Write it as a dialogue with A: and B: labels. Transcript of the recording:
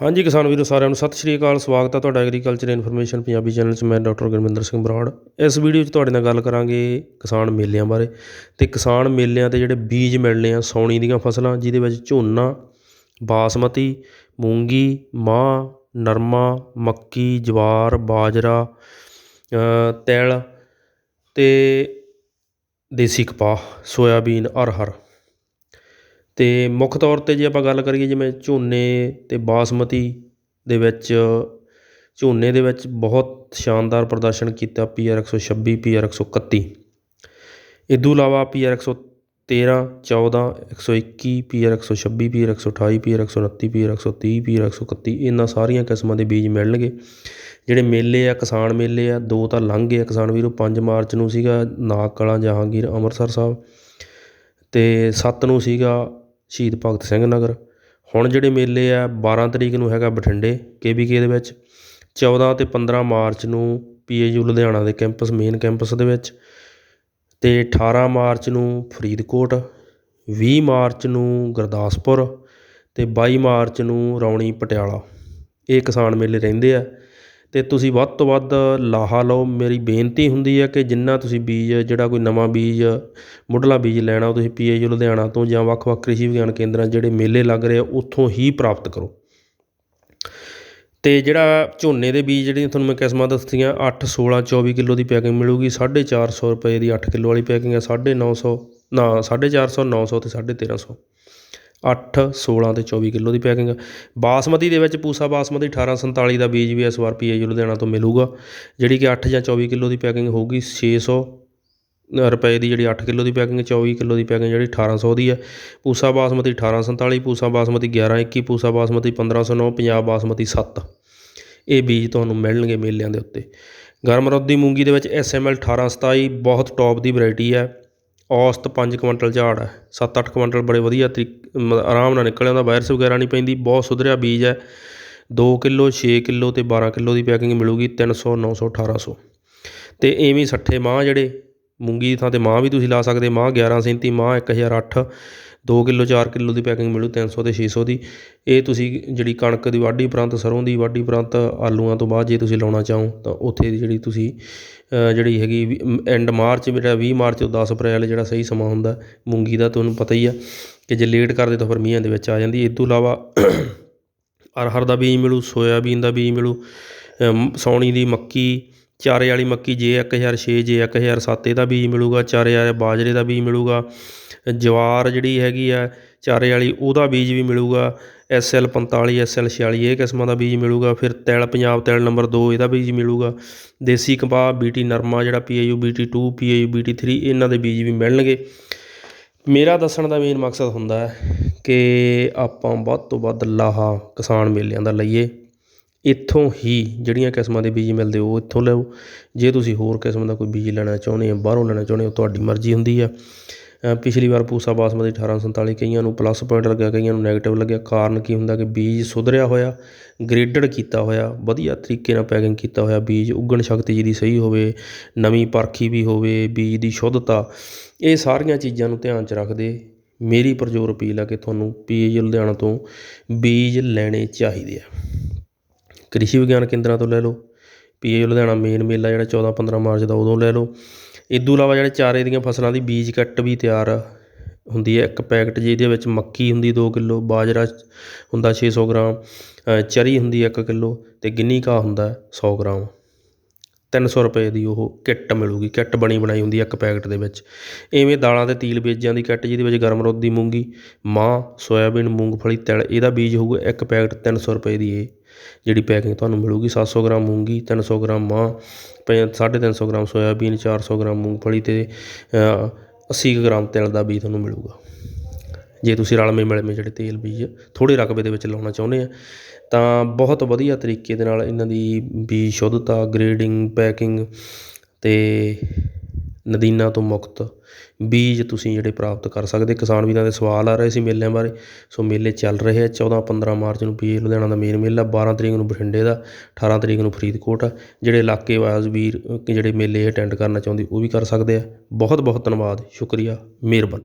A: ਹਾਂਜੀ ਕਿਸਾਨ ਵੀਰੋ ਸਾਰਿਆਂ ਨੂੰ ਸਤਿ ਸ਼੍ਰੀ ਅਕਾਲ। ਸਵਾਗਤ ਹੈ ਤੁਹਾਡਾ ਐਗਰੀਕਲਚਰ ਇਨਫੋਰਮੇਸ਼ਨ ਪੰਜਾਬੀ ਚੈਨਲ 'ਚ। ਮੈਂ ਡਾਕਟਰ ਗੁਰਮਿੰਦਰ ਸਿੰਘ ਬਰਾੜ। ਇਸ ਵੀਡੀਓ 'ਚ ਤੁਹਾਡੇ ਨਾਲ ਗੱਲ ਕਰਾਂਗੇ ਕਿਸਾਨ ਮੇਲਿਆਂ ਬਾਰੇ। ਤੇ ਕਿਸਾਨ ਮੇਲਿਆਂ ਤੇ ਜਿਹੜੇ ਬੀਜ ਮਿਲਣੇ ਆ ਸੌਣੀ ਦੀਆਂ ਫਸਲਾਂ ਜਿਹਦੇ ਵਿੱਚ ਝੋਨਾ ਬਾਸਮਤੀ ਮੂੰਗੀ ਮਾਹ ਨਰਮਾ ਮੱਕੀ ਜਵਾਰ ਬਾਜਰਾ ਅ, ਤਿਲ ਤੇ ਦੇਸੀ ਕਪਾਹ ਸੋਇਆਬੀਨ ਅਰਹਰ। ਅਤੇ ਮੁੱਖ ਤੌਰ 'ਤੇ ਜੇ ਆਪਾਂ ਗੱਲ ਕਰੀਏ ਜਿਵੇਂ ਝੋਨੇ ਅਤੇ ਬਾਸਮਤੀ ਦੇ ਵਿੱਚ, ਝੋਨੇ ਦੇ ਵਿੱਚ ਬਹੁਤ ਸ਼ਾਨਦਾਰ ਪ੍ਰਦਰਸ਼ਨ ਕੀਤਾ ਪੀ ਆਰ 126 ਪੀ ਆਰ ਇੱਕ ਸੌ ਇਕੱਤੀ। ਇਹ ਤੋਂ ਇਲਾਵਾ P R 113 14 121 P R 126 P R 128 P R 129 P R 130 P R 131 ਇਹਨਾਂ ਸਾਰੀਆਂ ਕਿਸਮਾਂ ਦੇ ਬੀਜ ਮਿਲਣਗੇ। ਜਿਹੜੇ ਮੇਲੇ ਆ, ਕਿਸਾਨ ਮੇਲੇ ਆ, ਦੋ ਤਾਂ ਲੰਘ ਗਏ ਆ ਕਿਸਾਨ ਵੀਰੋ, ਪੰਜ ਮਾਰਚ ਨੂੰ ਸੀਗਾ ਨਾਗ ਕਲਾਂ ਜਹਾਂਗੀਰ ਅੰਮ੍ਰਿਤਸਰ ਸਾਹਿਬ ਅਤੇ ਸੱਤ ਨੂੰ ਸੀਗਾ ਸ਼ਹੀਦ ਭਗਤ ਸਿੰਘ ਨਗਰ। ਹੁਣ ਜਿਹੜੇ ਮੇਲੇ ਆ 12 ਤਰੀਕ ਨੂੰ ਹੈਗਾ ਬਠਿੰਡੇ ਕੇ ਵੀ ਕੇ ਦੇ ਵਿੱਚ। 14 ਅਤੇ 15 ਮਾਰਚ ਨੂੰ ਪੀ ਏ ਯੂ ਲੁਧਿਆਣਾ ਦੇ ਕੈਂਪਸ ਮੇਨ ਕੈਂਪਸ ਦੇ ਵਿੱਚ। ਅਤੇ ਅਠਾਰ੍ਹਾਂ ਮਾਰਚ ਨੂੰ ਫਰੀਦਕੋਟ, ਵੀਹ ਮਾਰਚ ਨੂੰ ਗੁਰਦਾਸਪੁਰ ਅਤੇ ਬਾਈ ਮਾਰਚ ਨੂੰ ਰੌਣੀ ਪਟਿਆਲਾ। ਇਹ ਕਿਸਾਨ ਮੇਲੇ ਰਹਿੰਦੇ ਆ। ਅਤੇ ਤੁਸੀਂ ਵੱਧ ਤੋਂ ਵੱਧ ਲਾਹਾ ਲਓ। ਮੇਰੀ ਬੇਨਤੀ ਹੁੰਦੀ ਹੈ ਕਿ ਜਿੰਨਾ ਤੁਸੀਂ ਬੀਜ, ਜਿਹੜਾ ਕੋਈ ਨਵਾਂ ਬੀਜ, ਮੁੱਢਲਾ ਬੀਜ ਲੈਣਾ, ਉਹ ਤੁਸੀਂ ਪੀਏਯੂ ਲੁਧਿਆਣਾ ਤੋਂ ਜਾਂ ਵੱਖ-ਵੱਖ ਕ੍ਰਿਸ਼ੀ ਵਿਗਿਆਨ ਕੇਂਦਰਾਂ, ਜਿਹੜੇ ਮੇਲੇ ਲੱਗ ਰਹੇ ਆ, ਉੱਥੋਂ ਹੀ ਪ੍ਰਾਪਤ ਕਰੋ। ਅਤੇ ਜਿਹੜਾ ਝੋਨੇ ਦੇ ਬੀਜ, ਜਿਹੜੀਆਂ ਤੁਹਾਨੂੰ ਮੈਂ ਕਿਸਮਾਂ ਦੱਸੀਆਂ 8 16 24 ਕਿਲੋ ਦੀ ਪੈਕਿੰਗ ਮਿਲੂਗੀ 450 ਰੁਪਏ ਦੀ ਅੱਠ ਕਿਲੋ ਵਾਲੀ ਪੈਕਿੰਗ ਹੈ 950 ਨਾ ਸਾਢੇ ਚਾਰ ਸੌ, ਨੌ ਸੌ ਅਤੇ ਸਾਢੇ ਤੇਰ੍ਹਾਂ ਸੌ। ਅੱਠ ਸੋਲ੍ਹਾਂ ਅਤੇ ਚੌਵੀ ਕਿਲੋ ਦੀ ਪੈਕਿੰਗ ਬਾਸਮਤੀ ਦੇ ਵਿੱਚ ਪੂਸਾ ਬਾਸਮਤੀ 1847 ਦਾ ਬੀਜ ਵੀ ਇਸ ਵਾਰ ਪੀ ਆਈ ਲੁਧਿਆਣਾ ਤੋਂ ਮਿਲੂਗਾ। ਜਿਹੜੀ ਕਿ ਅੱਠ ਜਾਂ 24 ਕਿਲੋ ਦੀ ਪੈਕਿੰਗ ਹੋਊਗੀ, ਛੇ ਸੌ ਰੁਪਏ ਦੀ ਜਿਹੜੀ ਅੱਠ ਕਿਲੋ ਦੀ ਪੈਕਿੰਗ 24 ਕਿਲੋ ਦੀ ਪੈਕਿੰਗ ਜਿਹੜੀ 1800 ਦੀ ਹੈ। ਪੂਸਾ ਬਾਸਮਤੀ 1847 ਪੂਸਾ ਬਾਸਮਤੀ 1121 ਪੂਸਾ ਬਾਸਮਤੀ 1509 ਪੰਜਾਬ ਬਾਸਮਤੀ ਸੱਤ। ਇਹ ਬੀਜ ਤੁਹਾਨੂੰ ਮਿਲਣਗੇ ਮੇਲਿਆਂ ਦੇ ਉੱਤੇ। ਗਰਮ ਰੁੱਤ ਦੀ ਮੂੰਗੀ ਦੇ ਵਿੱਚ ਐਸਐਮਐਲ 1827 ਬਹੁਤ ਟੌਪ ਦੀ ਵੈਰਾਈਟੀ ਹੈ। ਔਸਤ ਪੰਜ ਕੁਇੰਟਲ ਝਾੜ ਹੈ 7-8 ਕੁਇੰਟਲ ਬੜੇ ਵਧੀਆ ਤਰੀਕ, ਮਤਲਬ ਆਰਾਮ ਨਾਲ ਨਿਕਲ ਆਉਂਦਾ ਵਾਇਰਸ ਵਗੈਰਾ ਨਹੀਂ ਪੈਂਦੀ, ਬਹੁਤ ਸੁਧਰਿਆ ਬੀਜ ਹੈ। ਦੋ ਕਿਲੋ 6 ਕਿਲੋ ਅਤੇ 12 ਕਿਲੋ ਦੀ ਪੈਕਿੰਗ ਮਿਲੂਗੀ 300 900 1800 ਅਤੇ ਇਵੇਂ ਸੱਠੇ ਮਾਹ ਜਿਹੜੇ, ਮੂੰਗੀ ਦੀ ਥਾਂ ਤੇ ਮਾਹ ਵੀ ਤੁਸੀਂ ਲਾ ਸਕਦੇ, ਮਾਹ 1137 ਮਾਹ 1008 ਦੋ ਕਿਲੋ ਚਾਰ ਕਿਲੋ ਦੀ ਪੈਕਿੰਗ ਮਿਲੂ ਤਿੰਨ ਸੌ ਅਤੇ ਛੇ ਸੌ ਦੀ। ਇਹ ਤੁਸੀਂ ਜਿਹੜੀ ਕਣਕ ਦੀ ਵਾਢੀ ਉਪਰੰਤ ਸਰ੍ਹੋਂ ਦੀ ਵਾਢੀ ਉਪਰੰਤ ਆਲੂਆਂ ਤੋਂ ਬਾਅਦ ਜੇ ਤੁਸੀਂ ਲਾਉਣਾ ਚਾਹੋ ਤਾਂ ਉੱਥੇ ਦੀ ਜਿਹੜੀ ਤੁਸੀਂ ਜਿਹੜੀ ਹੈਗੀ ਐਂਡ ਮਾਰਚ ਜਿਹੜਾ ਵੀਹ ਮਾਰਚ ਤੋਂ ਦਸ ਅਪ੍ਰੈਲ ਜਿਹੜਾ ਸਹੀ ਸਮਾਂ ਹੁੰਦਾ ਮੂੰਗੀ ਦਾ ਤੁਹਾਨੂੰ ਪਤਾ ਹੀ ਆ ਕਿ ਜੇ ਲੇਟ ਕਰਦੇ ਤਾਂ ਫਿਰ ਮੀਂਹਾਂ ਦੇ ਵਿੱਚ ਆ ਜਾਂਦੀ। ਇਹ ਤੋਂ ਇਲਾਵਾ ਅਰਹਰ ਦਾ ਬੀਜ ਮਿਲੂ ਸੋਇਆਬੀਨ ਦਾ ਬੀਜ ਮਿਲੂ ਅਮ, ਸਾਉਣੀ ਦੀ ਮੱਕੀ ਚਾਰੇ ਵਾਲੀ ਮੱਕੀ ਜੇ 1006 ਜੇ 1007 ਇਹਦਾ ਬੀਜ ਮਿਲੂਗਾ, ਚਾਰੇ ਵਾਲੇ ਬਾਜਰੇ ਦਾ ਬੀਜ ਮਿਲੂਗਾ, ਜਵਾਰ ਜਿਹੜੀ ਹੈਗੀ ਆ, ਚਾਰੇ ਵਾਲੀ ਉਹਦਾ ਬੀਜ ਵੀ ਮਿਲੂਗਾ, ਐਸਐਲ 45 ਐਸਐਲ 46 ਇਹ ਕਿਸਮਾਂ ਦਾ ਬੀਜ ਮਿਲੂਗਾ, ਫਿਰ ਤੈਲ ਪੰਜਾਬ ਤੈਲ ਨੰਬਰ 2 ਇਹਦਾ ਬੀਜ ਮਿਲੂਗਾ, ਦੇਸੀ ਕਪਾਹ ਬੀਟੀ ਨਰਮਾ ਜਿਹੜਾ ਪੀਏਯੂ ਬੀਟੀ 2 ਪੀਏਯੂ ਬੀਟੀ 3 ਇਹਨਾਂ ਦੇ ਬੀਜ ਵੀ ਮਿਲਣਗੇ। ਮੇਰਾ ਦੱਸਣ ਦਾ ਮੇਨ ਮਕਸਦ ਹੁੰਦਾ ਹੈ ਕਿ ਆਪਾਂ ਵੱਧ ਤੋਂ ਵੱਧ ਲਾਹਾ ਕਿਸਾਨ ਮੇਲਿਆਂ ਦਾ ਲਈਏ। ਇੱਥੋਂ ਹੀ ਜਿਹੜੀਆਂ ਕਿਸਮਾਂ ਦੇ ਬੀਜ ਮਿਲਦੇ ਉਹ ਇੱਥੋਂ ਲਓ। ਜੇ ਤੁਸੀਂ ਹੋਰ ਕਿਸਮ ਦਾ ਕੋਈ ਬੀਜ ਲੈਣਾ ਚਾਹੁੰਦੇ ਆ, ਬਾਹਰੋਂ ਲੈਣਾ ਚਾਹੁੰਦੇ ਹੋ, ਤੁਹਾਡੀ ਮਰਜ਼ੀ ਹੁੰਦੀ ਆ। ਪਿਛਲੀ ਵਾਰ ਪੂਸਾ ਬਾਸਮਤੀ 1847 ਕਈਆਂ ਨੂੰ ਪਲੱਸ ਪੁਆਇੰਟ ਲੱਗਿਆ, ਕਈਆਂ ਨੂੰ ਨੈਗੇਟਿਵ ਲੱਗਿਆ। ਕਾਰਨ ਕੀ ਹੁੰਦਾ ਕਿ ਬੀਜ ਸੁਧਰਿਆ ਹੋਇਆ ਗ੍ਰੇਡਡ ਕੀਤਾ ਹੋਇਆ, ਵਧੀਆ ਤਰੀਕੇ ਨਾਲ ਪੈਕਿੰਗ ਕੀਤਾ ਹੋਇਆ ਬੀਜ, ਉਗਣ ਸ਼ਕਤੀ ਜਿਹਦੀ ਸਹੀ ਹੋਵੇ, ਨਵੀਂ ਪਰਖੀ ਵੀ ਹੋਵੇ, ਬੀਜ ਦੀ ਸ਼ੁੱਧਤਾ, ਇਹ ਸਾਰੀਆਂ ਚੀਜ਼ਾਂ ਨੂੰ ਧਿਆਨ 'ਚ ਰੱਖਦੇ ਮੇਰੀ ਪਰਜੋਰ ਅਪੀਲ ਆ ਕਿ ਤੁਹਾਨੂੰ ਪੀਏਜ ਲੁਧਿਆਣਾ ਤੋਂ ਬੀਜ ਲੈਣੇ ਚਾਹੀਦੇ ਆ। ਕ੍ਰਿਸ਼ੀ ਵਿਗਿਆਨ ਕੇਂਦਰਾਂ ਤੋਂ ਲੈ ਲਓ ਪੀਏ ਲੁਧਿਆਣਾ ਮੇਨ ਮੇਲਾ ਜਿਹੜਾ 14 15 ਮਾਰਚ ਦਾ ਉਦੋਂ ਲੈ ਲਓ। ਇਹ ਤੋਂ ਇਲਾਵਾ ਜਿਹੜੇ ਚਾਰੇ ਦੀਆਂ ਫਸਲਾਂ ਦੀ ਬੀਜ ਕੱਟ ਵੀ ਤਿਆਰ ਹੁੰਦੀ ਹੈ। ਇੱਕ ਪੈਕਟ ਜਿਹਦੇ ਵਿੱਚ ਮੱਕੀ ਹੁੰਦੀ 2 ਕਿਲੋ, ਬਾਜਰਾ ਹੁੰਦਾ 600 ਗ੍ਰਾਮ ਚਰੀ ਹੁੰਦੀ 1 ਕਿਲੋ ਤੇ ਗਿੰਨੀ ਘਾਹ ਹੁੰਦਾ 100 ਗ੍ਰਾਮ। 300 ਰੁਪਏ ਦੀ ਉਹ ਕਿੱਟ ਮਿਲੂਗੀ, ਕਿੱਟ ਬਣੀ ਬਣਾਈ ਹੁੰਦੀ ਹੈ ਇੱਕ ਪੈਕਟ ਦੇ ਵਿੱਚ। ਐਵੇਂ ਦਾਲਾਂ ਤੇ ਤੀਲ ਬੀਜਾਂ ਦੀ ਕਿੱਟ ਜਿਹਦੇ ਵਿੱਚ ਗਰਮ ਰੁੱਤ ਦੀ ਮੂੰਗੀ, ਮਾਂ, ਸੋਇਆਬੀਨ, ਮੂੰਗਫਲੀ, ਤਿਲ, ਇਹਦਾ ਬੀਜ ਹੋਊਗਾ ਇੱਕ ਪੈਕਟ 300 ਰੁਪਏ ਦੀ ਇਹ। ਜਿਹੜੀ ਪੈਕਿੰਗ ਤੁਹਾਨੂੰ ਮਿਲੂਗੀ 700 ਗ੍ਰਾਮ ਮੂੰਗੀ 300 ਗ੍ਰਾਮ ਮਾਂਹ ਪ ਸਾਢੇ ਤਿੰਨ ਸੌ ਗ੍ਰਾਮ ਸੋਇਆਬੀਨ, ਚਾਰ ਸੌ ਗ੍ਰਾਮ ਮੂੰਗਫਲੀ ਅਤੇ ਅੱਸੀ ਕੁ ਗ੍ਰਾਮ ਤਿਲ ਦਾ ਬੀਜ ਤੁਹਾਨੂੰ ਮਿਲੂਗਾ। ਜੇ ਤੁਸੀਂ ਰਲਵੇਂ ਮਿਲਵੇਂ ਜਿਹੜੇ ਤੇਲ ਬੀਜ ਥੋੜ੍ਹੇ ਰਕਬੇ ਦੇ ਵਿੱਚ ਲਾਉਣਾ ਚਾਹੁੰਦੇ ਆ, ਤਾਂ ਬਹੁਤ ਵਧੀਆ ਤਰੀਕੇ ਦੇ ਨਾਲ ਇਹਨਾਂ ਦੀ ਬੀਜ ਸ਼ੁੱਧਤਾ ਗ੍ਰੇਡਿੰਗ ਪੈਕਿੰਗ ਅਤੇ ਨਦੀਨਾਂ ਤੋਂ ਮੁਕਤ ਬੀਜ ਤੁਸੀਂ ਜਿਹੜੇ ਪ੍ਰਾਪਤ ਕਰ ਸਕਦੇ। ਕਿਸਾਨ ਵੀਰਾਂ ਦੇ ਸਵਾਲ ਆ ਰਹੇ ਸੀ ਮੇਲਿਆਂ ਬਾਰੇ। ਸੋ ਮੇਲੇ ਚੱਲ ਰਹੇ ਆ। 14 15 ਮਾਰਚ ਨੂੰ ਪੀਏ ਲੁਧਿਆਣਾ ਦਾ ਮੇਨ ਮੇਲਾ 12 ਤਰੀਕ ਨੂੰ ਬਠਿੰਡੇ ਦਾ 18 ਤਰੀਕ ਨੂੰ ਫਰੀਦਕੋਟ ਆ। ਜਿਹੜੇ ਇਲਾਕੇ ਵਾਈਜ਼ ਵੀਰ ਅ, ਜਿਹੜੇ ਮੇਲੇ ਅਟੈਂਡ ਕਰਨਾ ਚਾਹੁੰਦੇ ਉਹ ਵੀ ਕਰ ਸਕਦੇ ਆ। ਬਹੁਤ ਬਹੁਤ ਧੰਨਵਾਦ। ਸ਼ੁਕਰੀਆ। ਮਿਹਰਬਾਨੀ।